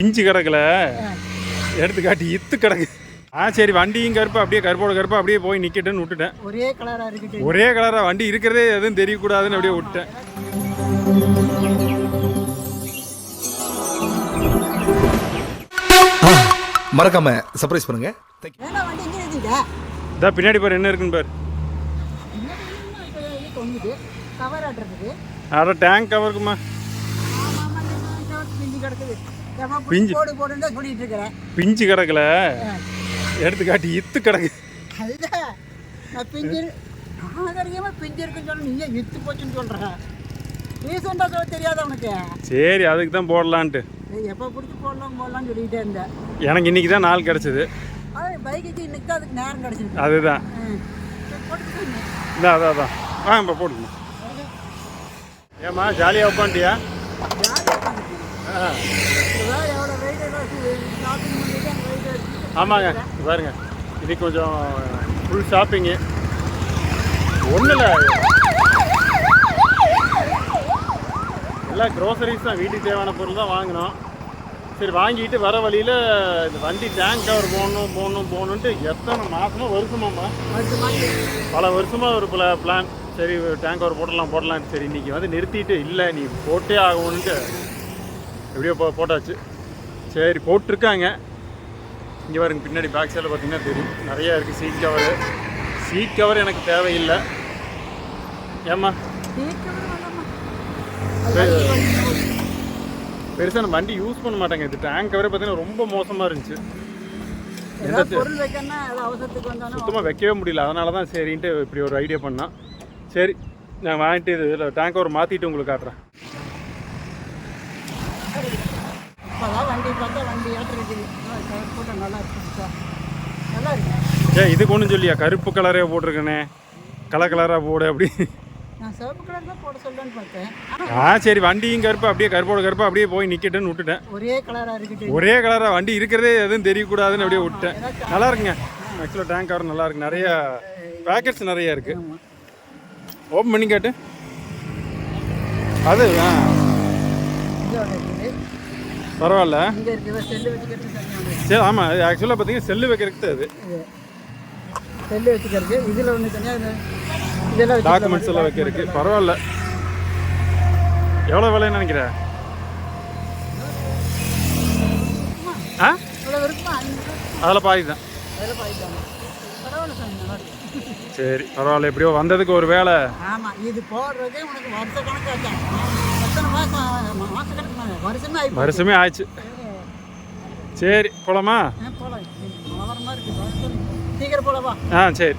பிஞ்சு கிடக்கல. எடுத்து காட்டி இத்து கிடக்கு. ஆ சரி வண்டியும் கருப்பு அப்படியே கருப்போட கருப்பு அப்படியே போய் நிக்கட்டுன்னு விட்டுட்டேன். ஒரே கலரா ஒரே கலரா வண்டி இருக்கிறதே எதுவும் தெரியக்கூடாதுன்னு அப்படியே விட்டேன் மறக்காம சர்ப்ரைஸ் பண்ணுங்க. இதான் பின்னாடி பாரு என்ன இருக்குன்னு பாரு. தொங்குது? கவர் ஆட்டுறதுக்கு. அட டேங்க் கவருக்குமா ஆமா ஆமா இந்த பிஞ்சு கிடக்குது. பிஞ்சு. போடு போடுன்னு சொல்லிட்டு இருக்கிறேன். பிஞ்சு கிடக்கல. எடுத்து காட்டி இத்து கிடக்கு. அதுதான் நான் பிஞ்சு நாகரிகமாக பிஞ்சு இருக்குன்னு சொல்ல நீ ஏன் வித்து போச்சுன்னு சொல்கிறேன் ரீசெண்டாக சொல்ல தெரியாத உனக்கு? சரி அதுக்கு தான் போடலான்ட்டு. எப்போ பிடிச்சி போடலாம் போடலாம்னு சொல்லிக்கிட்டே இருந்தேன் எனக்கு இன்னைக்கு தான் நாள் கிடச்சிது. பைக்குக்கு இன்னைக்கு தான் அதுக்கு நேரம் கிடச்சிருக்கு. அதுதான். அதான் அதான். வாங்க இப்போ ஏம்மா ஜாலியாக உட்காந்துட்டியா? ஆமாங்க பாருங்க. இது கொஞ்சம் ஃபுல் ஷாப்பிங்கு ஒன்றும் இல்லை. எல்லாம் க்ரோசரிஸ் தான் வீட்டுக்கு தேவையான பொருள் தான் வாங்கினோம். சரி வாங்கிட்டு வர வழியில் இந்த வண்டி டேங்க் கவர் போகணும் போகணும் போகணுன்ட்டு எத்தனை மாதமோ வருஷமாம்மா. பல வருஷமாக ஒரு பல பிளான் சரி டேங்க் கவர் போடலாம் போடலாம். சரி இன்னைக்கு வந்து நிறுத்திட்டு இல்லை நீ போட்டே ஆகணுன்ட்டு எப்படியோ போ போட்டாச்சு. சரி போட்டிருக்காங்க. இங்கே பாருங்க பின்னாடி பேக் சைடில் பார்த்தீங்கன்னா தெரியும். நிறையா இருக்குது சீட் கவர் சீட் கவர் எனக்கு தேவையில்லை. ஏம்மா? பெருசாக நம்ம வண்டி யூஸ் பண்ண மாட்டாங்க. இது டேங்க் கவரே பார்த்தீங்கன்னா ரொம்ப மோசமாக இருந்துச்சு. சுத்தமாக வைக்கவே முடியல. அதனால தான் சரின்ட்டு இப்படி ஒரு ஐடியா பண்ணான் சரி நான் வாங்கிட்டு இதில் டேங்க் கவர் மாற்றிட்டு உங்களுக்கு காட்டுறேன். இப்போதான் வண்டி பார்த்தா வண்டி ஏற்ற இருக்குது கவர் போட்டால் நல்லா இருக்கு சார் நல்லா இருக்கு? ஏ இதுக்கு ஒன்றும் சொல்லியா? கருப்பு கலரே போட்டிருக்கனே. கலர் கலராக போடு அப்படி. நான் சிவப்பு கலர் தான் போட சொல்லலான்னு பார்த்தேன். ஆனா ஆ சரி வண்டியும் கருப்பு அப்படியே கருப்போட கருப்பு அப்படியே போய் நிக்கட்டுன்னு விட்டுட்டேன். ஒரே கலராக இருக்குது ஒரே கலராக வண்டி இருக்கிறதே எதுவும் தெரியக்கூடாதுன்னு அப்படியே விட்டேன் நல்லா இருக்குங்க. ஆக்சுவலாக டேங்க் கவர் நல்லா இருக்கு. நிறைய பேக்கெட்ஸ் நிறைய இருக்கு. ஓப்பன் பண்ணி காட்டு. அது ஆ. பரவாயில்ல. சரி ஆமாம் அது ஆக்சுவலாக பார்த்தீங்கன்னா செல்லு வைக்கிறதுக்கு அது இது. செல்லு வச்சுக்கிறது இதில் ஒன்று தனியாக இதெல்லாம் டாக்குமெண்ட்ஸ் எல்லாம் வைக்கிறதுக்கு. பரவாயில்ல. எவ்வளோ விலைன்னு நினைக்கிற? ஆ? அதில் பாதி தான் சார் பரவாயில்ல. எப்படியோ வந்ததுக்கு ஒரு வேலை. ஆமாம் இது போடுறதே உனக்கு வருஷ கணக்கு வருஷமே ஆச்சு சரி போலாமா? சீக்கிரம் போலவா ஆ சரி.